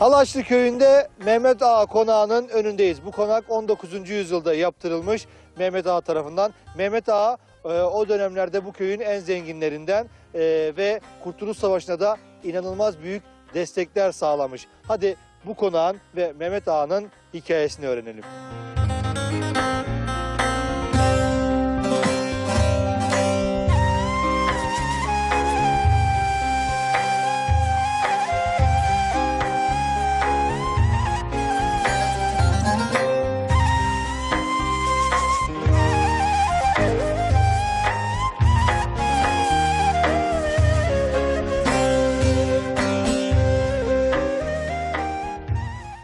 Halaçlı köyünde Mehmet Ağa konağının önündeyiz. Bu konak 19. yüzyılda yaptırılmış Mehmet Ağa tarafından. Mehmet Ağa e, o dönemlerde bu köyün en zenginlerinden e, ve Kurtuluş Savaşı'na da inanılmaz büyük destekler sağlamış. Hadi bu konağın ve Mehmet Ağa'nın hikayesini öğrenelim.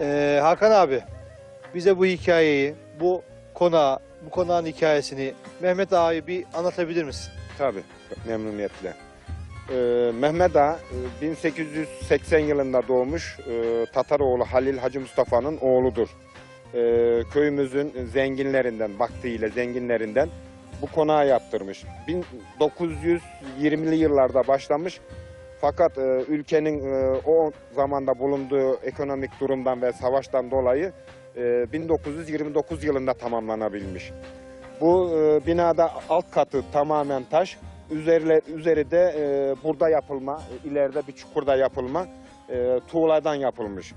Ee, Hakan abi bize bu hikayeyi, bu konağı, bu konağın hikayesini Mehmet Ağa'yı bir anlatabilir misin? Tabii, memnuniyetle. Ee, Mehmet Ağa e, 1880 yılında doğmuş e, Tataroğlu Halil Hacı Mustafa'nın oğludur. Ee, köyümüzün zenginlerinden, vaktiyle zenginlerinden bu konağı yaptırmış. 1920'li yıllarda başlamış. Fakat e, ülkenin e, o zamanda bulunduğu ekonomik durumdan ve savaştan dolayı e, 1929 yılında tamamlanabilmiş. Bu e, binada alt katı tamamen taş, üzerle, üzeri de e, burada yapılma, ileride bir çukurda yapılma e, tuğladan yapılmış.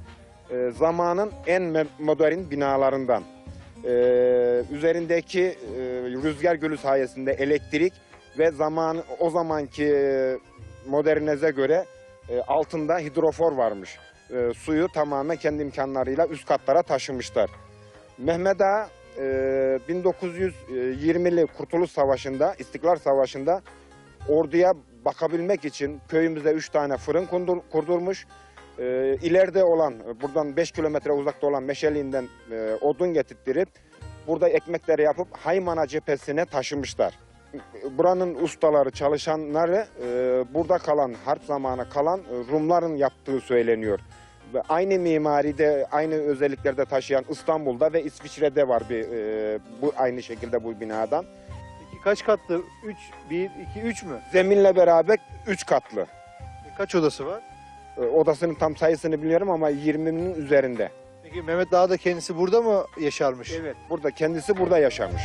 E, zamanın en modern binalarından. E, üzerindeki e, rüzgar gölü sayesinde elektrik ve zaman o zamanki modernize göre e, altında hidrofor varmış. E, suyu tamamen kendi imkanlarıyla üst katlara taşımışlar. Mehmet Ağa e, 1920'li Kurtuluş Savaşı'nda, İstiklal Savaşı'nda orduya bakabilmek için köyümüze üç tane fırın kundur- kurdurmuş. E, ileride olan, buradan 5 kilometre uzakta olan Meşeli'nden e, odun getirttirip burada ekmekleri yapıp Haymana cephesine taşımışlar. Buranın ustaları, çalışanları e, burada kalan, harp zamanı kalan e, Rumların yaptığı söyleniyor. Ve aynı mimaride, aynı özelliklerde taşıyan İstanbul'da ve İsviçre'de var bir e, bu aynı şekilde bu binadan. Peki kaç katlı? 3, 1, 2, 3 mü? Zeminle beraber 3 katlı. Kaç odası var? E, odasının tam sayısını biliyorum ama 20'nin üzerinde. Peki Mehmet Ağa da kendisi burada mı yaşarmış? Evet. Burada kendisi burada yaşamış.